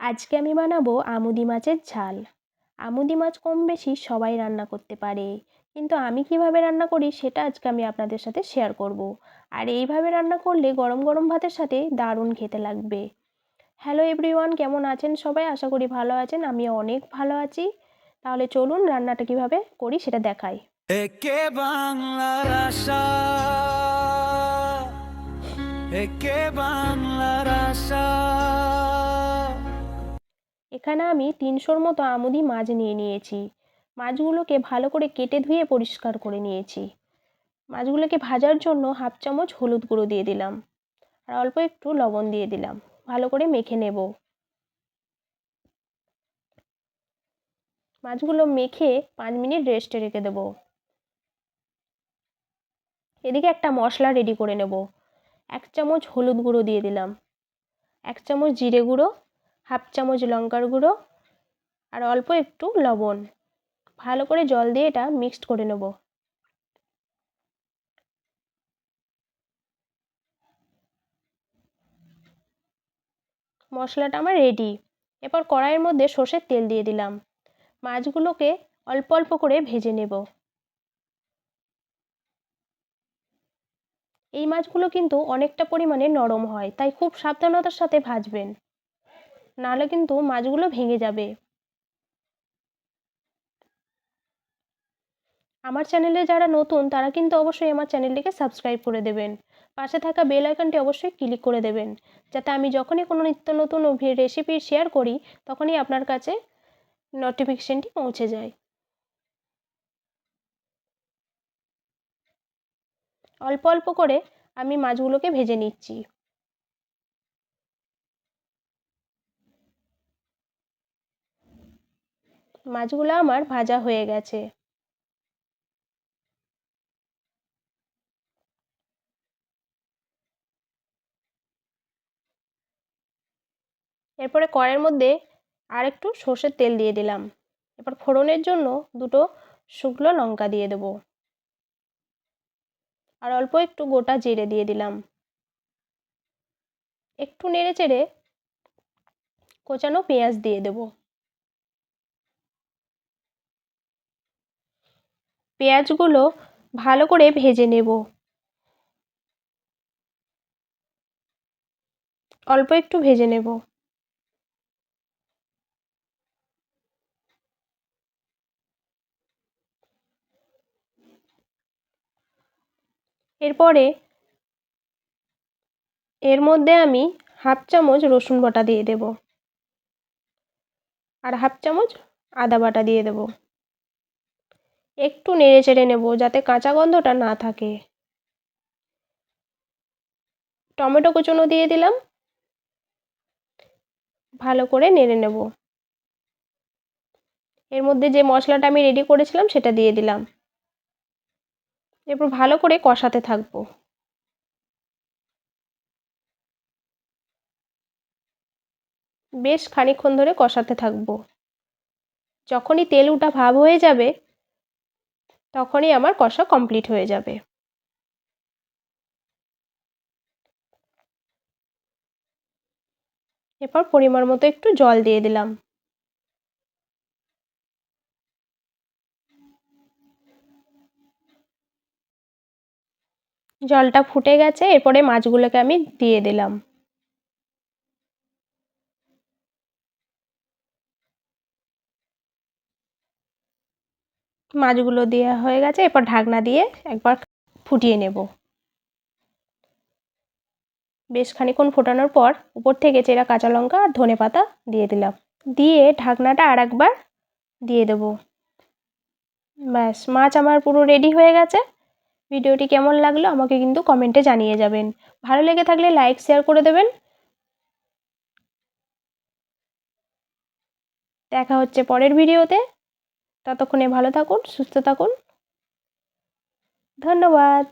আজকে আমি বানাবো আমুদি মাছের ঝাল। আমুদি মাছ কম বেশি সবাই রান্না করতে পারে। কিন্তু আমি কীভাবে রান্না করি সেটা আজকে আমি আপনাদের সাথে শেয়ার করব। আর এইভাবে রান্না করলে গরম গরম ভাতের সাথে দারুণ খেতে লাগবে। হ্যালো এভরিওয়ান কেমন আছেন সবাই? আশা করি ভালো আছেন আমি অনেক ভালো আছি। তাহলে চলুন রান্নাটা কীভাবে করি সেটা দেখাই। একে বাংলার আশা। একে বাংলার আশা। এখানে আমি তিনশোর মতো আমুদি মাছ নিয়ে নিয়েছি। মাছগুলোকে ভালো করে কেটে ধুয়ে পরিষ্কার করে নিয়েছি। মাছগুলোকে ভাজার জন্য হাফ চামচ হলুদ গুঁড়ো দিয়ে দিলাম। আর অল্প একটু লবণ দিয়ে দিলাম। ভালো করে মেখে নেব। মাছগুলো মেখে পাঁচ মিনিট রেস্টে রেখে দেবো। এদিকে একটা মশলা রেডি করে নেব। এক চামচ হলুদ গুঁড়ো দিয়ে দিলাম। এক চামচ জিরে গুঁড়ো। হাফ চামচ লঙ্কার গুঁড়ো আর অল্প একটু লবণ। ভালো করে জল দিয়ে এটা মিক্সড করে নেব। মশলাটা আমার রেডি এরপর কড়াইয়ের মধ্যে সর্ষের তেল দিয়ে দিলাম। মাছগুলোকে অল্প অল্প করে ভেজে নেব। এই মাছগুলো কিন্তু অনেকটা পরিমাণে নরম হয়, তাই খুব সাবধানতার সাথে ভাজবেন। নাহলে কিন্তু মাছগুলো ভেঙে যাবে। আমার চ্যানেলে যারা নতুন, তারা কিন্তু অবশ্যই আমার চ্যানেলটিকে সাবস্ক্রাইব করে দেবেন। পাশে থাকা বেল আইকনটি অবশ্যই ক্লিক করে দেবেন, যাতে আমি যখনই কোনো নিত্য নতুন রেসিপি শেয়ার করি, তখনই আপনার কাছে নোটিফিকেশানটি পৌঁছে যায়। অল্প অল্প করে আমি মাছগুলোকে ভেজে নিচ্ছি। মাছগুলো আমার ভাজা হয়ে গেছে। এরপরে কড়াইয়ের মধ্যে আর একটু সর্ষের তেল দিয়ে দিলাম। এবার ফোড়নের জন্য দুটো শুকনো লঙ্কা দিয়ে দেবো। আর অল্প একটু গোটা জিরে দিয়ে দিলাম। একটু নেড়ে চেড়ে কোচানো পেঁয়াজ দিয়ে দেব। পেঁয়াজগুলো ভালো করে ভেজে নেব। অল্প একটু ভেজে নেব। এরপরে এর মধ্যে আমি হাফ চামচ রসুন বাটা দিয়ে দেব। আর হাফ চামচ আদা বাটা দিয়ে দেব। একটু নেড়ে চেড়ে নেব যাতে কাঁচা গন্ধটা না থাকে। টমেটো কুচনো দিয়ে দিলাম। ভালো করে নেড়ে নেব। এর মধ্যে যে মশলাটা আমি রেডি করেছিলাম সেটা দিয়ে দিলাম। এরপর ভালো করে কষাতে থাকব। বেশ খানিক্ষণ ধরে কষাতে থাকব। যখনই তেল উঠা ভাব হয়ে যাবে তখনই আমার কষা কমপ্লিট হয়ে যাবে। এরপর পরিমাণ মতো একটু জল দিয়ে দিলাম। জলটা ফুটে গেছে, এরপরে মাছগুলোকে আমি দিয়ে দিলাম। মাছগুলো দেওয়া হয়ে গেছে, এরপর ঢাকনা দিয়ে একবার ফুটিয়ে নেব। বেশ খানিক্ষণ ফোটানোর পর উপর থেকে চেরা কাঁচা লঙ্কা আর ধনে পাতা দিয়ে দিলাম। দিয়ে ঢাকনাটা আর একবার দিয়ে দেব। ব্যাস, মাছ আমার পুরো রেডি হয়ে গেছে। ভিডিওটি কেমন লাগল আমাকে কিন্তু কমেন্টে জানিয়ে যাবেন। ভালো লেগে থাকলে লাইক শেয়ার করে দেবেন। দেখা হচ্ছে পরের ভিডিওতে। ততক্ষণে ভালো থাকুন সুস্থ থাকুন। ধন্যবাদ।